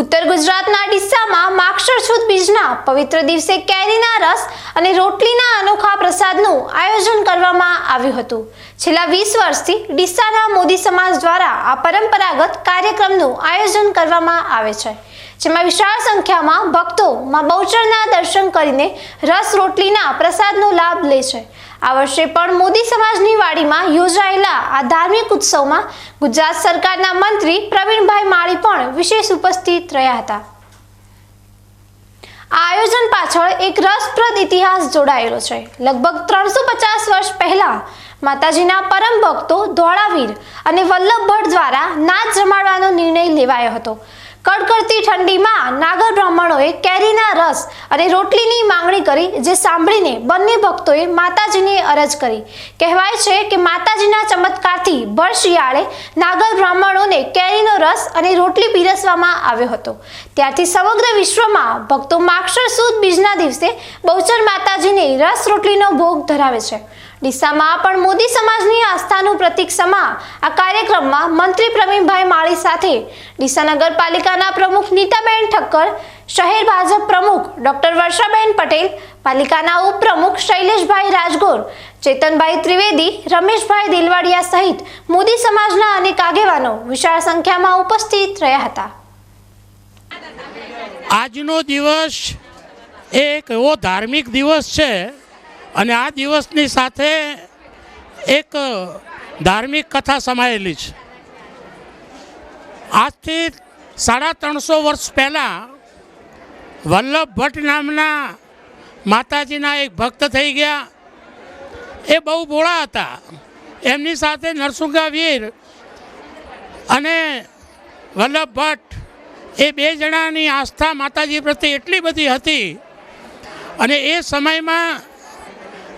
ઉત્તર ગુજરાતના ડિસ્સામાં માક્ષર સુદ બીજના પવિત્ર દિવસે કેરીના રસ અને રોટલીના અનોખા પ્રસાદનું આયોજન કરવામાં આવ્યું હતું. છેલ્લા વીસ વર્ષથી ડિસ્સાના મોદી સમાજ દ્વારા આ પરંપરાગત કાર્યક્રમનું આયોજન કરવામાં આવે છે. જેમાં વિશાળ સંખ્યામાં ભક્તો માં બહુચરના દર્શન કરીને રસ રોટલીના પ્રસાદનો લાભ લે છે. આ વર્ષે પણ મોદી સમાજની વાડીમાં યોજાયેલા આ ધાર્મિક ઉત્સવમાં ગુજરાત સરકારના મંત્રી પ્રવીણભાઈ માળી પણ વિશેષ ઉપસ્થિત રહ્યા હતા. આ આયોજન પાછળ એક રસપ્રદ ઇતિહાસ જોડાયેલો છે. લગભગ ત્રણસો પચાસ વર્ષ પહેલા માતાજીના પરમ ભક્તો ધોળાવીર અને વલ્લભભટ્ટ દ્વારા નાચ જમાડવાનો નિર્ણય લેવાયો હતો. કડકડતી ઠંડીમાં નાગર બ્રાહ્મણોએ કેરીના રસ અને રોટલીની માંગણી કરી, જે સાંભળીને બંને ભક્તોએ માતાજીને અરજ કરી. કહેવાય છે કે માતાજીના ચમત્કારથી ભર શિયાળે નાગર બ્રાહ્મણોને કેરીનો રસ અને રોટલી પીરસવામાં આવ્યો હતો. ત્યારથી સમગ્ર વિશ્વમાં ભક્તો માક્ષર સુદ બીજના દિવસે બહુચર માતાજીને રસ રોટલીનો ભોગ ધરાવે છે. ડીસામાં પણ મોદી સમાજની આસ્થાનું પ્રતિક સમા. આ કાર્યક્રમમાં મંત્રી પ્રવીણભાઈ માળી સાથે ડીસા નગરપાલિકાના પ્રમુખ નીતાબેન ઠક્કર, શહેર ભાજપ પ્રમુખ ડોક્ટર વર્ષાબેન પટેલ, પાલિકાના ઉપપ્રમુખ શૈલેષભાઈ રાજગોર, ચેતનભાઈ ત્રિવેદી, રમેશભાઈ દિલવાડિયા સહિત મોદી સમાજના અનેક આગેવાનો વિશાળ સંખ્યામાં ઉપસ્થિત રહ્યા હતા. આજનો દિવસ એક એવો ધાર્મિક દિવસ છે અને આ દિવસની સાથે એક ધાર્મિક કથા સમાયેલી છે. આજથી સાડા ત્રણસો વર્ષ પહેલાં વલ્લભ ભટ્ટ નામના માતાજીના એક ભક્ત થઈ ગયા. એ બહુ ભોળા હતા. એમની સાથે નરસુંગા વીર અને વલ્લભ ભટ્ટ એ બે જણાની આસ્થા માતાજી પ્રત્યે એટલી બધી હતી અને એ સમયમાં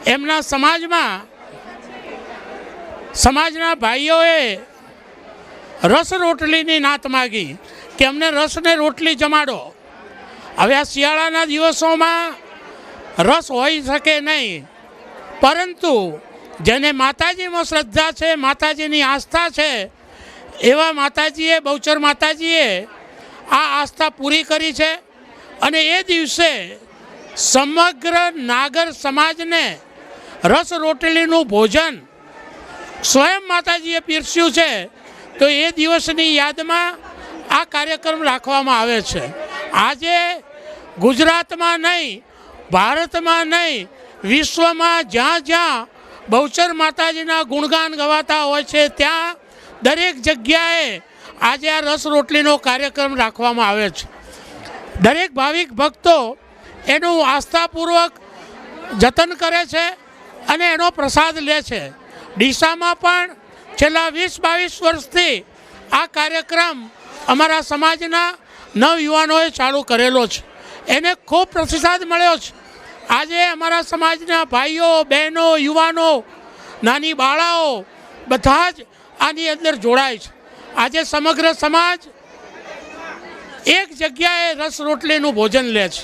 એમના સમાજમાં, સમાજના ભાઈઓએ રસ રોટલીની નાત માગી કે અમને રસને રોટલી જમાડો. હવે આ શિયાળાના દિવસોમાં રસ હોઈ શકે નહીં. પરંતુ જેને માતાજીમાં શ્રદ્ધા છે, માતાજીની આસ્થા છે, એવા માતાજીએ, બહુચર માતાજીએ આ આસ્થા પૂરી કરી છે. અને એ દિવસે સમગ્ર નાગર સમાજને રસ રોટલીનું ભોજન સ્વયં માતાજીએ પીરસ્યું છે, તો એ દિવસની યાદમાં આ કાર્યક્રમ રાખવામાં આવે છે. આજે ગુજરાતમાં નહીં, ભારતમાં નહીં, વિશ્વમાં જ્યાં જ્યાં બહુચર માતાજીના ગુણગાન ગવાતા હોય છે, ત્યાં દરેક જગ્યાએ આજે આ રસ રોટલીનો કાર્યક્રમ રાખવામાં આવે છે. દરેક ભાવિક ભક્તો એનું આસ્થાપૂર્વક જતન કરે છે અને એનો પ્રસાદ લે છે. ડીસામાં પણ છેલ્લા વીસ બાવીસ વર્ષથી આ કાર્યક્રમ અમારા સમાજના નવયુવાનોએ ચાલુ કરેલો છે. એને ખૂબ પ્રતિસાદ મળ્યો છે. આજે અમારા સમાજના ભાઈઓ, બહેનો, યુવાનો, નાની બાળાઓ બધા જ આની અંદર જોડાય છે. આજે સમગ્ર સમાજ એક જગ્યાએ રસ રોટલીનું ભોજન લે છે.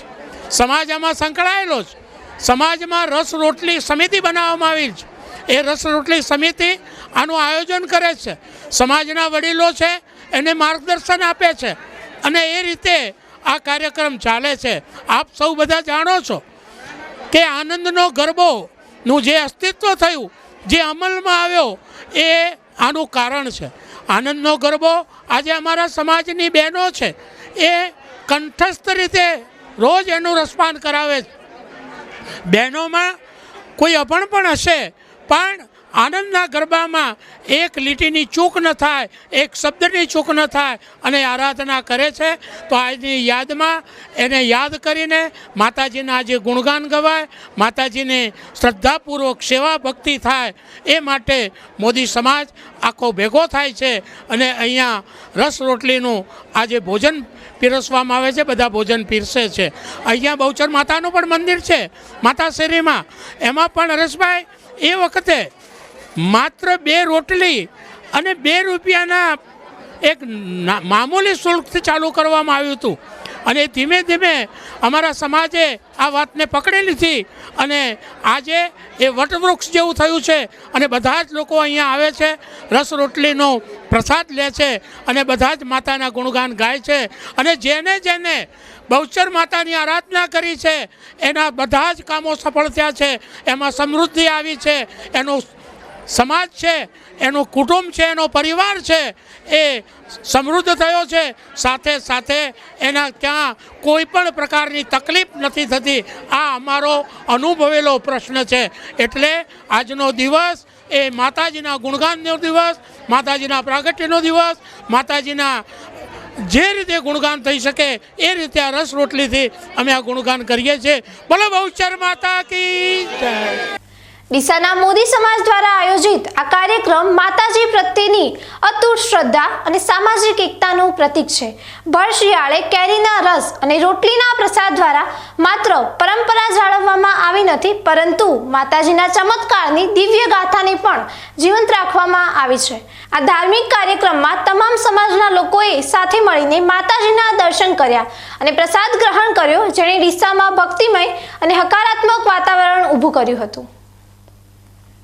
સમાજ આમાં સંકળાયેલો છે. સમાજમાં રસ રોટલી સમિતિ બનાવવામાં આવી છે. એ રસ રોટલી સમિતિ આનું આયોજન કરે છે. સમાજના વડીલો છે, એને માર્ગદર્શન આપે છે. અને એ રીતે આ કાર્યક્રમ ચાલે છે. આપ સૌ બધા જાણો છો કે આનંદનો ગરબોનું જે અસ્તિત્વ થયું, જે અમલમાં આવ્યો, એ આનું કારણ છે. આનંદનો ગરબો આજે અમારા સમાજની બહેનો છે. એ કંઠસ્થ રીતે રોજ એનું રસપાન કરાવે છે. બહેનોમાં કોઈ અપણ પણ હશે, પણ આનંદના ગરબામાં એક લીટીની ચૂક ન થાય, એક શબ્દની ચૂક ન થાય અને આરાધના કરે છે. તો આજની યાદમાં એને યાદ કરીને માતાજીના આજે ગુણગાન ગવાય, માતાજીને શ્રદ્ધાપૂર્વક સેવા ભક્તિ થાય, એ માટે મોદી સમાજ આખો ભેગો થાય છે અને અહીંયા રસ રોટલીનું આજે ભોજન પીરસવામાં આવે છે, બધા ભોજન પીરસે છે. અહીંયા બહુચર માતાનું પણ મંદિર છે માતા શેરીમાં એમાં પણ હરેશભાઈ, એ વખતે માત્ર બે રોટલી અને બે રૂપિયાના એક મામૂલી શુલ્કથી ચાલુ કરવામાં આવ્યું હતું. અને ધીમે ધીમે અમારા સમાજે આ વાતને પકડી લીધી અને આજે એ વટવૃક્ષ જેવું થયું છે અને બધા જ લોકો અહીંયા આવે છે, રસ રોટલીનો પ્રસાદ લે છે અને બધા જ માતાના ગુણગાન ગાય છે અને જેને જેને બહુચર માતાની આરાધના કરી છે, એના બધા જ કામો સફળ થયા છે, એમાં સમૃદ્ધિ આવી છે, એનું સમાજ છે, એનું કુટુંબ છે, એનો પરિવાર છે, એ સમૃદ્ધ થયો છે. સાથે સાથે એના ત્યાં કોઈ પણ પ્રકારની તકલીફ નથી થતી. આ અમારો અનુભવેલો પ્રશ્ન છે. એટલે આજનો દિવસ એ માતાજીના ગુણગાનનો દિવસ, માતાજીના પ્રાગટ્યનો દિવસ, માતાજીના જે રીતે ગુણગાન થઈ શકે એ રીતે આ રસ રોટલીથી અમે આ ગુણગાન કરીએ છીએ. બોલો બહુચર માતા કી ડીસાના મોદી સમાજ દ્વારા આયોજિત આ કાર્યક્રમ માતાજી પ્રત્યેની અતૂટ શ્રદ્ધા અને સામાજિક એકતાનું પ્રતીક છે. ભર શિયાળે કેરીના રસ અને રોટલીના પ્રસાદ દ્વારા માત્ર પરંપરા જાળવવામાં આવી નથી, પરંતુ માતાજીના ચમત્કારની દિવ્ય ગાથાને પણ જીવંત રાખવામાં આવી છે. આ ધાર્મિક કાર્યક્રમમાં તમામ સમાજના લોકોએ સાથે મળીને માતાજીના દર્શન કર્યા અને પ્રસાદ ગ્રહણ કર્યો, જેણે ડીસામાં ભક્તિમય અને હકારાત્મક વાતાવરણ ઊભું કર્યું હતું.